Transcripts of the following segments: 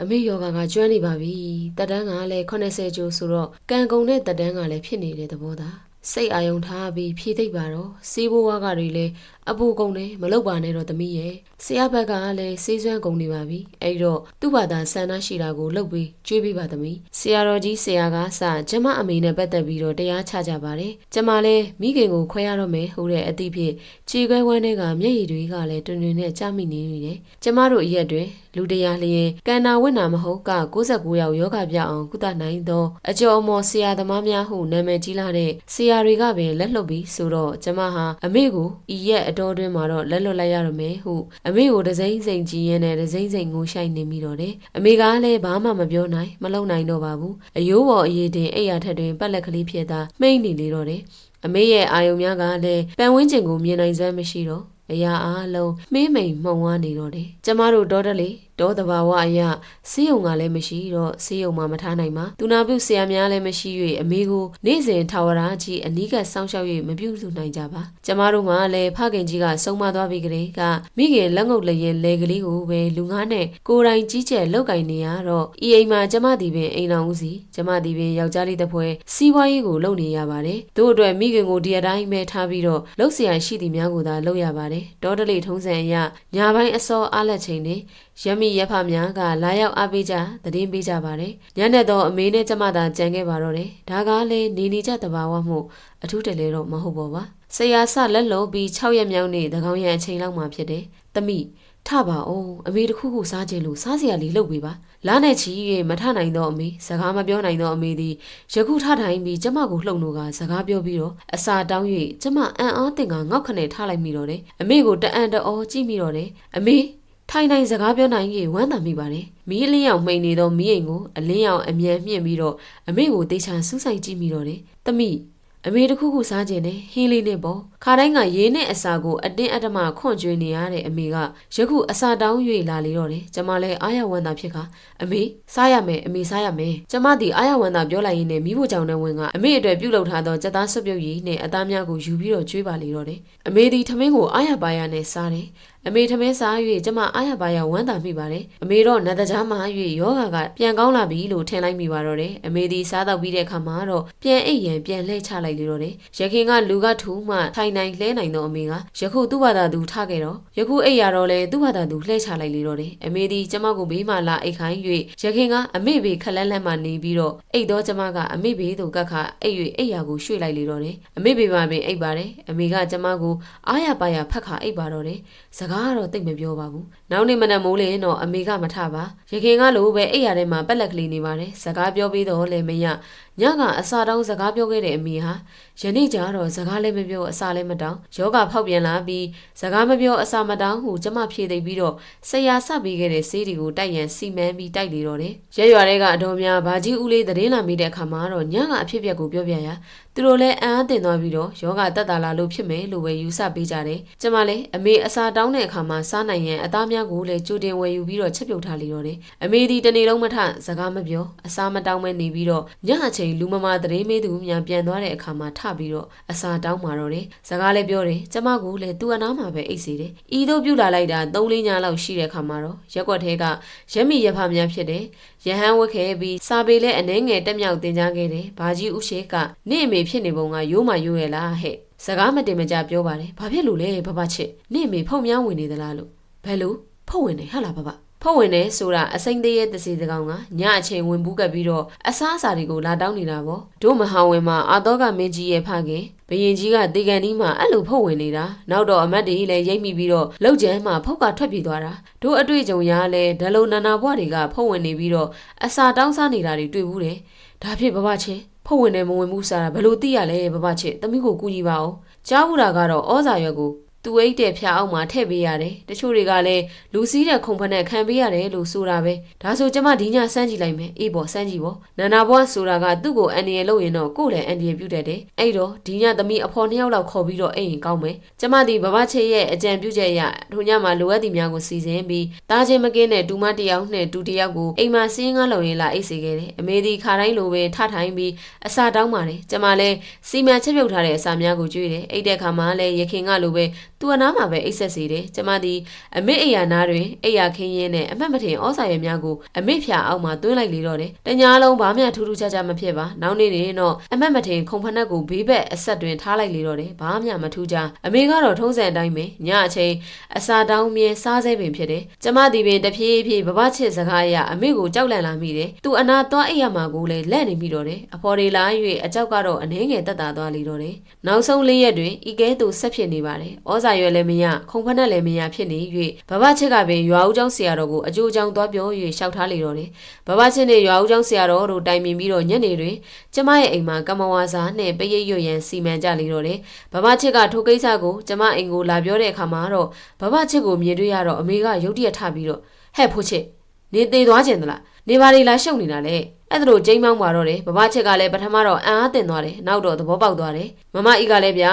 အမေယောဂါကကျွမ်းနေပါပြီတက်တန်းကလည်း80ကျိုးဆိုတော့ကံကုန်တဲ့တက်တန်းကလည်းဖြစ်နေတဲ့သဘောသားစိတ်အာယုံထားပြီးဖြည့်သိပ်ပါတော့စီးဘိုးဝါးကတွေလည်းအပူကုန်တယ်မလုပ်ပါနဲ့တော့သမီးရဲ့ဆရာဘက်ကလည်းစေးစွမ်းကုန်နေပါပြီအဲ့တော့သူ့ဘာသာဆန္ဒရှိတာကိုလုပ်ပြီးကြွေးပေးပါသမီးဆရာတော်ကြီးဆရာကစကျမအမေနဲ့ပတ်သက်ပြီးတော့တရားချကြပါတယ်ကျမလည်းမိခင်ကိုခွဲရတော့မယ်ဟိုတဲ့အသည့်ဖြင့်ခြေခွဲဝမ်းတွေကမျက်ရည်တွေကလည်းတွင်တွင်နဲ့ကြမိနေနေတယ်ကျမတို့အရက်တွင်လူတရားလျင်ကန္နာဝိနာမဟုတ်က69ယောက်ယောဂပြအောင်ကုသနိုင်သောအကျော်အမော်ဆရာသမားများဟုနာမည်ကြီးလာတဲ့ဆရာတွေကပင်လက်လွတ်ပြီးဆိုတော့ကျမဟာအမေကိုဤရက်အတော်တွင်မှာတော့လက်လွတ်လိုက်ရတော့မယ်ဟုအမေကိုဒစိမ့်စိန်ကြည်ရင်နဲ့ဒစိမ့်စိန်ငိုရှိုက်နေမိတော့တယ်အမေကလည်းဘာမှမပြောနိုင်မလုံနိုင်တော့ပါဘူးအယိုးပေါ်အရေးတင်အိယာထက်တွင်ပက်လက်ကလေးဖြစ်သာမှိတ်နေလေတော့တယ်အမေရဲ့အာယုံများကလည်းပန်ဝင်းကျင်ကိုမြင်နိုင်စွမ်းမရှိတော့ အရာအားလုံးမှေးမိန်မှုံဝါနေတော့တယ်။ကျမတို့ဒေါ်တလေး တောတဘာဝအရဆေးရုံကလည်းမရှိတော့ဆေးရုံမှာမထားနိုင်ပါသူနာပြုဆရာများလည်းမရှိ၍အမေကိုနေ့စဉ်ထာဝရကြီးအနီးကစောင့်ရှောက်၍မပြုစုနိုင်ကြပါကျမတို့မှလည်းဖခင်ကြီးကဆုံးမသွားပြီးကလေးကမိခင်လက်ငုပ်လျင်လေကလေးကိုပဲလူငါးနဲ့ကိုယ်တိုင်ကြီးကျယ်လောက်ကင်နေရတော့ဤအိမ်မှာကျမသည်ပင်အိမ်တော်ဦးစီကျမသည်ပင်ယောက်ျားလေးတစ်ဖွဲစီးပွားရေးကိုလုပ်နေရပါတယ်သူ့အတွက်မိခင်ကိုဒီအတိုင်းပဲထားပြီးတော့လှုပ်ဆရာရှိသည်များကိုသာလုပ်ရပါတယ်ဒေါ်တလေထုံးစံအရညာပိုင်းအစောအားလက်ချိန်တွင်ယမီရဖများကလာရောက်အားပေးကြသတင်းပေးကြပါတယ်။ညနေတော့အမေနဲ့ကျမသာကြံခဲ့ပါတော့တယ်။ဒါကလည်းနေနေကြတဘာဝမှုအထူးတလဲတော့မဟုတ်ပါပါ။ဆရာဆလက်လုံးပြီး6ရက်မြောက်နေ့သကောင်ရံအချိန်လောက်မှဖြစ်တယ်။တမိထပါအောင်အမေတခုခုစားခြင်းလို့စားစရာလေးလုပ်ပေးပါလာနဲ့ချီရဲ့မထနိုင်တော့အမေစကားမပြောနိုင်တော့အမေသည်ယခုထထိုင်ပြီးကျမကိုလှုပ်လို့ကစကားပြောပြီးတော့အစာတောင်း၍ကျမအံ့အားသင်ကငေါက်ခနဲ့ထားလိုက်မိတော့တယ်အမေကိုတအံ့တော်ကြည့်မိတော့တယ်အမေ ထိုင်နိုင်စကားပြောနိုင်ကြီးဝမ်းသာမိပါတယ်မီးအလင်းရောက်မှိန်နေသောမီးအိမ်ကိုအလင်းရောက်အမြန်မြင့်ပြီးတော့အမေကိုတေချာစူးစိုက်ကြည့်မိတော့တယ်တမိအမေတခုခုစားခြင်းနဲ့ဟင်းလေးနဲ့ပေါ့ခါတိုင်းကရေးနဲ့အစာကိုအတင်းအဓမ္မခွန့်ကျွေးနေရတဲ့အမေကယခုအစာတောင်း၍လာလေတော့တယ်ကျမလည်းအားရဝမ်းသာဖြစ်ခါအမေစားရမယ်အမေစားရမယ်ကျမဒီအားရဝမ်းသာပြောလိုက်ရင်းနဲ့မိဖို့ကြောင့်နဲ့ဝင်ကအမေအတွက်ပြုတ်လောက်ထားသောစက်သားဆွပြုတ်ရည်နဲ့အသားများကိုယူပြီးတော့ကျွေးပါလေတော့တယ်အမေဒီထမင်းကိုအားရပါရနဲ့စားတယ် အမေထမင်းစား၍ကျမအားရပါရဝမ်းသာမိပါတယ်အမေတော့နတ်တကြားမှာ၍ယောဂါကပြန်ကောင်းလာပြီလို့ထင်လိုက်မိပါတော့တယ်အမေဒီစားတော့ပြီးတဲ့အခါမှာတော့ပြန်အိပ်ရန်ပြန်လှည့်ချလိုက်လေတော့တယ်ရခင်ကလူကထူမှထိုင်နိုင်လှဲနိုင်တော့အမေကယခုသူ့ဘာသာသူထားခဲ့တော့ယခုအိပ်ရတော့လဲသူ့ဘာသာသူလှည့်ချလိုက်လေတော့တယ်အမေဒီကျမကိုဘေးမှလာအိတ်ခိုင်း၍ရခင်ကအမေဘေခက်လက်လက်မှနေပြီးတော့အိတ်တော့ကျမကအမေဘေသူကတ်ခအိတ်၍အိတ်ရကိုရွှေ့လိုက်လေတော့တယ်အမေဘေမှာပင်အိတ်ပါတယ်အမေကကျမကိုအားရပါရဖက်ခါအိတ်ပါတော့တယ်စကားကတော့တိတ်မပြောပါဘူးနောက်နေ့မနက်မိုးလင်းတော့အမေကမထပါရခင်ကလိုပဲအိတ်ရထဲမှာပက်လက်ကလေးနေပါတယ်စကားပြောပြီးတော့လည်းမရ ညကအစာတောင်းစကားပြောခဲ့တဲ့အမေဟာယနေ့ကျတော့စကားလည်းမပြောအစာလည်းမတောင်းယောဂဖောက်ပြန်လာပြီးစကားမပြောအစာမတောင်းဟုကျမဖြေသိပြီးတော့ဆရာဆပေးခဲ့တဲ့ဆေးတွေကိုတိုက်ရန်စီမံပြီးတိုက်လေတော့တယ်ရဲရွာတွေကအတော်များဘာကြီးဦးလေးသတင်းလာမိတဲ့အခါမှာတော့ညကအဖြစ်အပျက်ကိုပြောပြရသူတို့လည်းအံ့အားသင့်သွားပြီးတော့ယောဂတက်တာလာလို့ဖြစ်မယ်လို့ပဲယူဆပေးကြတယ်ကျမလည်းအမေအစာတောင်းတဲ့အခါမှာစားနိုင်ရန်အသားများကိုလည်းကြိုတင်ဝယ်ယူပြီးတော့ချက်ပြုတ်ထားလေတော့တယ်အမေဒီတနေ့လုံးမထစကားမပြောအစာမတောင်းမဲနေပြီးတော့ညအချိန်လူမမာသတင်းမေးသူများပြန်သွားတဲ့အခါမှာထပြီးတော့အစာတောင်းมาတော့တယ်စကားလည်းပြောတယ်ကျမကိုလည်းသူ့အနားမှာပဲအိတ်စီတယ်ဤတို့ပြုတ်လာလိုက်တာ၃လညလောက်ရှိတဲ့အခါမှာတော့ရက်ွက်ထဲကရက်မိရဖများဖြစ်တယ်ရဟန်းဝတ်ခဲ့ပြီးစာပေလဲအနှဲငယ်တက်မြောက်တင်ကြားခဲ့တယ်ဘာကြီးဥရှေကနေ့အမေဖြစ်နေပုံကရိုးမရိုးရဲ့လားဟဲ့စကားမတင်မကြပြောပါတယ်ဘာဖြစ်လို့လဲဘဘချစ်နေ့အမေဖုန်များဝင်နေသလားလို့ဘယ်လိုဖုတ်ဝင်နေဟဟလားဘဘ ဖုတ်ဝင်နေဆိုတာအစိမ့်သေးရဲ့တစီတကောင်ကညအချိန်ဝင်ဘူးကပ်ပြီးတော့အစားအစာတွေကိုလာတောင်းနေတာပေါ့တို့မဟာဝင်မှာအာတော့ကမင်းကြီးရဲ့ဖခင်ဘရင်ကြီးကတေကန်ဒီမှာအဲ့လိုဖုတ်ဝင်နေတာနောက်တော့အမတ်တွေလည်းရိတ်မိပြီးတော့လောက်ကျန်းမှာဖုတ်ကထွက်ပြေးသွားတာတို့အတွေ့အကြုံရလဲဒလုံနာနာဘွားတွေကဖုတ်ဝင်နေပြီးတော့အစာတောင်းစားနေတာတွေတွေ့ဘူးတယ်ဒါဖြစ်ဘဘချင်းဖုတ်ဝင်နေမဝင်ဘူးစားတာဘယ်လိုသိရလဲဘဘချစ်သမီးကိုကူညီပါအောင်ကြားဘူးတာကတော့ဩဇာရွက်ကို သူအိတ်တဲ့ဖျားအောင်မှာထည့်ပေးရတယ်တချို့တွေကလည်းလူစည်းတဲ့ခုံဖက်နဲ့ခံပေးရတယ်လို့ဆိုတာပဲဒါဆိုကျမဒီညစမ်းကြည့်လိုက်မယ်အေးပေါ်စမ်းကြည့်ပေါ့နန္နာဘွားဆိုတာကသူ့ကိုအန်ဒီရလို့ရင်တော့ကို့လည်းအန်ဒီရပြုတ်တတ်တယ်အဲ့တော့ဒီညသမီးအဖော်နှစ်ယောက်လောက်ခေါ်ပြီးတော့အိမ်ရင်ကောင်းမယ်ကျမဒီဘဘချေရဲ့အကြံပြုချက်အရထိုညမှာလိုအပ်သည်များကိုစီစဉ်ပြီးတားချင်းမကင်းတဲ့ဒူမတယောက်နဲ့ဒူတယောက်ကိုအိမ်မှာစင်းကားလုံရင်လာအိတ်စေခဲ့တယ်အမေဒီခါတိုင်းလိုပဲထထိုင်ပြီးအစာတောင်းပါတယ်ကျမလည်းစီမံချက်ပြုတ်ထားတဲ့အစာများကိုကြွေးတယ်အိတ်တဲ့ခါမှာလည်းရခင်ကလိုပဲ သူအနားမှာပဲအိတ်ဆက်စီတယ်ကျမသည်အမေအိယာနာတွင်အိယာခင်းရင်းနဲ့အမတ်မထင်ဩစာရများကိုအမေဖြာအောက်မှာသွင်းလိုက်လေတော့တယ်တညာလုံးဘာမှထူးထူးခြားခြားမဖြစ်ပါနောက်နေ့တွင်တော့အမတ်မထင်ခုံဖက်နှက်ကိုဘေးဘက်အဆက်တွင်ထားလိုက်လေတော့တယ်ဘာမှမထူးခြားအမေကတော့ထုံးစံအတိုင်းပဲညအချိန်အစာတောင်းမြဲစားဆဲပင်ဖြစ်တယ်ကျမသည်ပင်တဖြည်းဖြည်းဘဘချစ်စကားအရအမေကိုကြောက်လန့်လာမိတယ်သူအနာသွားအိပ်ရမှာကိုလည်းလက်နေမိတော့တယ်အဖော်တွေလာ၍အကြောက်ကတော့အနှဲငယ်တက်တာသွားလေတော့တယ်နောက်ဆုံးလေးရက်တွင်ဤကဲသို့ဆက်ဖြစ်နေပါတယ်ဩဇာရွယ်လည်းမရခုံဖက်နဲ့လည်းမရဖြစ်နေ၍ဘဘချစ်ကပင်ရွာဦးကျောင်းဆရာတော်ကိုအကျိုးအကြောင်းသွားပြော၍ရှောက်ထားလေတော့တယ်ဘဘချစ်နဲ့ရွာဦးကျောင်းဆရာတော်တို့တိုင်ပင်ပြီးတော့ညနေတွင်ကျမရဲ့အိမ်မှာကမ္မဝါစာနဲ့ပရိတ်ရွရန်စီမံကြလေတော့တယ်ဘဘချစ်ကထိုကိစ္စကိုကျမအိမ်ကိုလာပြောတဲ့အခါမှာတော့ဘဘချစ်ကိုမြင်တွေ့ရတော့အမေကရုတ်တရက်ထပြီးတော့ဟဲ့ဖိုးချစ်နေသေးသွားခြင်းသလား နေပါလေလားရှုပ်နေတာလေအဲ့ဒါလိုကျိမ်းမောင်းပါတော့တယ်ဘဘချစ်ကလည်းပထမတော့အံ့အားတင်သွားတယ်နောက်တော့သဘောပေါက်သွားတယ်မမဤကလည်းဗျာ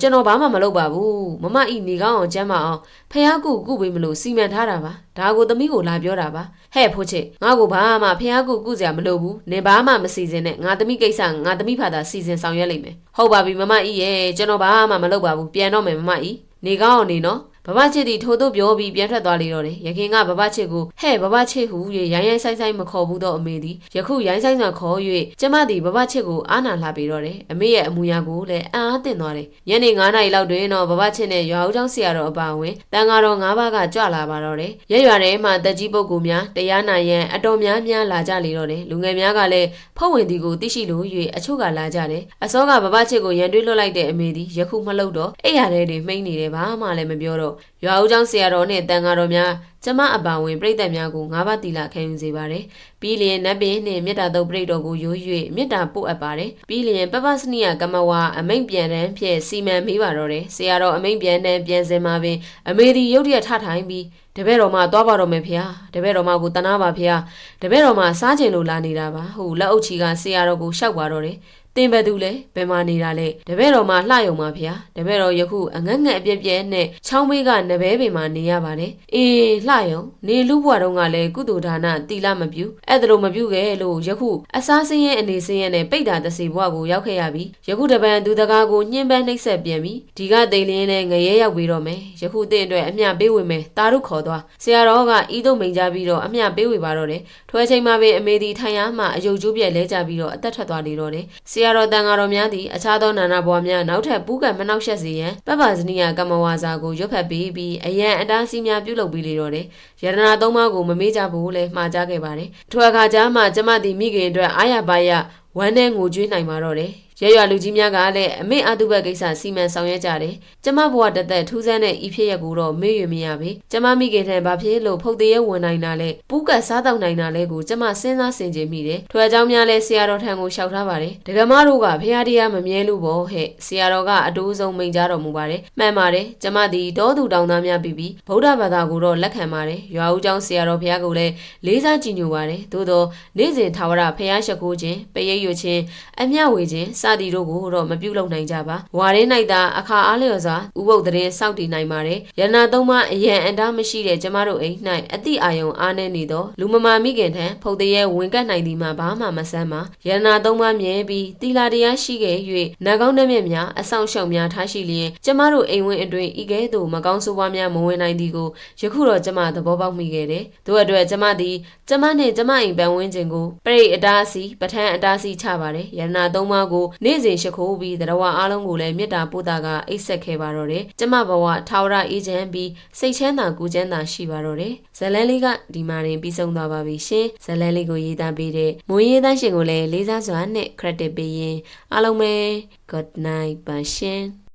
ကျွန်တော်ဘာမှမလုပ်ပါဘူးမမဤနေကောင်းအောင်ကျမ်းမအောင်ဖះကူကုပေးမလို့စီမံထားတာပါဒါကိုသမီးကိုလာပြောတာပါဟဲ့ဖိုးချစ်ငါ့ကိုဘာမှဖះကူကုစရာမလိုဘူးနေဘာမှမစီစဉ်နဲ့ငါသမီးကိစ္စငါသမီးဖာသာစီစဉ်ဆောင်ရွက်လိမ့်မယ်ဟုတ်ပါပြီမမဤရဲ့ကျွန်တော်ဘာမှမလုပ်ပါဘူးပြန်တော့မယ်မမဤနေကောင်းအောင်နေနော် ဘဘချစ်သည်ထို့သို့ပြောပြီးပြန်ထွက်သွားလေတော့တယ်။ယခင်ကဘဘချစ်ကိုဟဲ့ဘဘချစ်ဟု၍ရိုင်းရိုင်းဆိုင်ဆိုင်မခေါ်ဘူးသောအမေသည်ယခုရိုင်းဆိုင်စွာခေါ်၍ကျမသည်ဘဘချစ်ကိုအားနာလှပေးတော့တယ်။အမေရဲ့အမူအရာကိုလည်းအံ့အားသင့်သွားတယ်။ညနေ9နာရီလောက်တွင်တော့ဘဘချစ်နဲ့ရွာဦးကျောင်းဆရာတော်အပါအဝင်တန်ဃာတော်၅ပါးကကြွလာပါတော့တယ်။ရက်ရွာထဲမှာတက်ကြီးပုဂ္ဂိုလ်များတရားနာရန်အတော်များများလာကြလေတော့တယ်။လူငယ်များကလည်းဖုတ်ဝင်ဒီကိုသိရှိလို့၍အချို့ကလာကြတယ်။အစောကဘဘချစ်ကိုရန်တွေးလွတ်လိုက်တဲ့အမေသည်ယခုမလုပ်တော့အဲ့ရတဲ့တွေမှိန်းနေတယ်ဘာမှလည်းမပြောတော့ရွာဦးကျောင်းဆရာတော်နဲ့တန်ဃာတော်များကျမအပါဝင်ပြိတ္တများကို၅ပါးတီလာခံယူစေပါတယ်။ပြီးလျင်နတ်ပင်နှင့်မေတ္တာတုပ်ပြိတ္တော်ကိုရိုး၍မေတ္တာပို့အပ်ပါတယ်။ပြီးလျင်ပပစနိယကမဝါအမိန်ပြန်တန်းဖြင့်စီမံမိပါတော့တယ်။ဆရာတော်အမိန်ပြန်တန်းပြန်စင်မှာပင်အမေဒီရုတ်တရက်ထထိုင်ပြီးတပည့်တော်မသွားပါတော့မယ်ဖေ။တပည့်တော်မကိုတနာပါဖေ။တပည့်တော်မစားကျင်လို့လာနေတာပါ။ဟိုလက်အုပ်ချီကဆရာတော်ကိုရှောက်ပါတော့တယ်။ တင်ဘယ်သူလဲဘယ်မှာနေတာလဲတပည့်တော်မှာလှယုံပါဗျာတပည့်တော်ယခုအငတ်ငတ်အပြက်ပြက်နဲ့ချောင်းမေးကနဘဲပင်မှာနေရပါတယ်အေးလှယုံနေလူဘွားတုန်းကလည်းကုသိုလ်ဒါနတီလာမပြူအဲ့ဒါလိုမပြူခဲ့လို့ယခုအစားစင်းရဲ့အနေစင်းရဲ့နဲ့ပိတ်တာတစီဘွားကိုရောက်ခဲ့ရပြီယခုတပန်သူတကားကိုညှင်းပန်းနှိပ်ဆက်ပြန်ပြီဒီကတိန်လင်းနဲ့ငရဲရောက်ပြီးတော့မယ်ယခုတင့်အတွက်အမျှပေးဝင်မယ်တာရုခေါ်သွားဆရာတော်ကဤတို့မိန်ကြပြီးတော့အမျှပေးဝေပါတော့တယ်ထွဲချိန်မှာပင်အမေဒီထိုင်ရမှအယုတ်ကျိုးပြက်လဲကြပြီးတော့အသက်ထွက်သွားလေတော့တယ်ဆရာတော်တန်ဃာတော်များသည်အခြားသောနာနာဘွားများနောက်ထပ်ပူးကံမနှောက်ယှက်စေရန်ပပဇနီယကမ္မဝါစာကိုရွတ်ဖတ်ပေးပြီးအရန်အတားစီးများပြုလုပ်ပြီးလေတော့တယ်ယရနာသုံးပါးကိုမမေ့ကြဘူးလဲမှားကြခဲ့ပါတယ်ထိုအခါကျမှကျမသည်မိခင်အတွက်အာရပါရဝမ်းနဲ့ငိုကြွေးနိုင်ပါတော့တယ် ရရွာလူကြီးများကလည်းအမေအတုဘက်ကိစ္စစီမံဆောင်ရွက်ကြတယ်။ကျမဘဝတသက်ထူးဆန်းတဲ့ဤဖြစ်ရက်ကိုတော့မေ့ရမရပဲ။ကျမမိခင်ထံဘာဖြစ်လို့ဖုတ်သေးရဝင်နိုင်တာလဲ။ပူးကတ်စားတော့နိုင်တာလဲကိုကျမစဉ်းစားဆင်ခြင်မိတယ်။ထွေအကြောင်းများလဲဆရာတော်ထံကိုလျှောက်ထားပါတယ်။ဒကမတို့ကဖရာတရားမမြဲလို့ပေါ့ဟဲ့။ဆရာတော်ကအတိုးဆုံးမိန်ကြားတော်မူပါတယ်။မှန်ပါတယ်။ကျမသည်တောသူတောင်သားများပြီးပြီးဗုဒ္ဓဘာသာကိုတော့လက်ခံပါတယ်။ရွာဦးကျောင်းဆရာတော်ဖရာကိုလည်းလေးစားကြည်ညိုပါတယ်။သို့သောနေ့စဉ်ထာဝရဖရာရှိခိုးခြင်းပရိတ်ရွခြင်းအမျှဝေခြင်းစသည်တို့ကိုတော့မပြုလုပ်နိုင်ကြပါဝါရင်း၌သာအခါအားလျော်စွာဥပုပ်သတင်းစောင့်တည်နိုင်ပါတယ်ရဏသုံးပါအယံအန်တာမရှိတဲ့ကျမတို့အိမ်၌အတိအာယုံအားနေနေသောလူမမာမိခင်ထံဖုတ်တရဲဝင်ကတ်နိုင်သည်မှာဘာမှမဆန်းပါရဏသုံးပါမြဲပြီးတီလာတရားရှိခဲ့၍နတ်ကောင်းနှမျက်များအဆောင်ရှောက်များထားရှိလျင်ကျမတို့အိမ်ဝင်းအတွင်ဤကဲ့သို့မကောင်းဆိုးပွားများမဝင်နိုင်သည်ကိုယခုတော့ကျမသဘောပေါက်မိခဲ့တယ်တို့အတွက်ကျမသည်ကျမနှင့်ကျမအိမ်ပန်ဝင်းခြင်းကိုပရိတ်အတားစီပဋ္ဌာန်းအတားစီချပါတယ်ရဏသုံးပါကိုနေ့စဉ်ရှိခိုးပြီးတရဝအားလုံးကိုလည်းမေတ္တာပို့တာကအိတ်ဆက်ခဲ့ပါတော့တယ်ကျမဘဝထာဝရအေးချမ်းပြီးစိတ်ချမ်းသာကိုချမ်းသာရှိပါတော့တယ်ဇလန်းလေးကဒီမှာရင်ပြီးဆုံးသွားပါပြီရှင်ဇလန်းလေးကိုရေးသားပေးတဲ့မွေးရေးသားရှင်ကိုလည်းလေးစားစွာနဲ့ credit ပေးရင်အားလုံးပဲ good night ပါရှင်